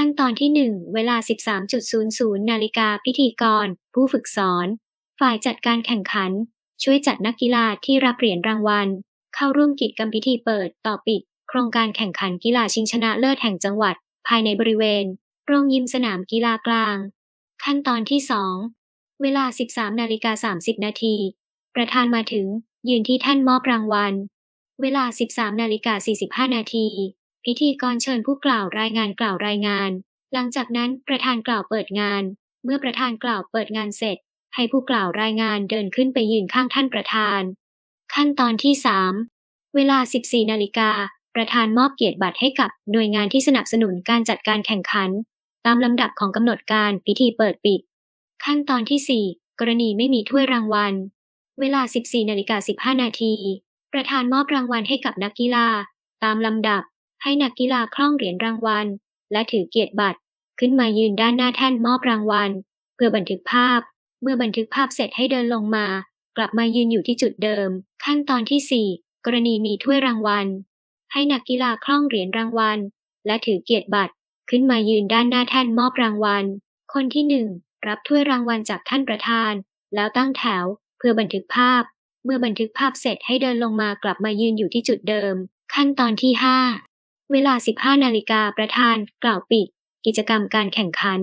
ขั้นตอนที่ 1 เวลา 13.00 นาฬิกาพิธีกร ผู้ฝึกสอน ฝ่ายจัดการแข่งขัน ช่วยจัดนักกีฬาที่รับเหรียญรางวัล เข้าร่วมกิจกรรมพิธีเปิดต่อปิด โครงการแข่งขันกีฬาชิงชนะเลิศแห่งจังหวัด ภายในบริเวณ โรงยิมสนามกีฬากลาง ขั้นตอนที่ 2 เวลา 13นาฬิกา30 นาที ประธานมาถึงยืนที่แท่นมอบรางวัล เวลา 13นาฬิกา45 นาที พิธีกรเชิญผู้กล่าวรายงานกล่าวรายงาน หลังจากนั้นประธานกล่าวเปิดงาน เมื่อประธานกล่าวเปิดงานเสร็จ ให้ผู้กล่าวรายงานเดินขึ้นไปยืนข้างท่านประธาน ขั้นตอนที่ 3 เวลา 14 นาฬิกา ประธานมอบเกียรติบัตรให้กับหน่วยงานที่สนับสนุนการจัดการแข่งขัน ตามลำดับของกำหนดการพิธีเปิดปิด ขั้นตอนที่ 4 กรณีไม่มีถ้วยรางวัล เวลา 14 นาฬิกา 15 นาที ประธานมอบรางวัลให้กับนักกีฬา ตามลำดับ ให้นักกีฬาคล้องเหรียญรางวัล และถือเกียรติบัตร ขึ้นมายืนด้านหน้าแท่นมอบรางวัล เพื่อบันทึกภาพ เมื่อบันทึกภาพเสร็จให้เดินลงมา กลับมายืนอยู่ที่จุดเดิม ขั้นตอนที่ 4 กรณีมีถ้วยรางวัล ให้นักกีฬาคล้องเหรียญรางวัล และถือเกียรติบัตร ขึ้นมายืนด้านหน้าแท่นมอบรางวัล คนที่หนึ่งรับถ้วยรางวัลจากท่านประธาน แล้วตั้งแถว เพื่อบันทึกภาพ เมื่อบันทึกภาพเสร็จให้เดินลงมากลับมายืนอยู่ที่จุดเดิม ขั้นตอนที่ 5 เวลา 15 นาฬิกาประธานกล่าวปิดกิจกรรมการแข่งขัน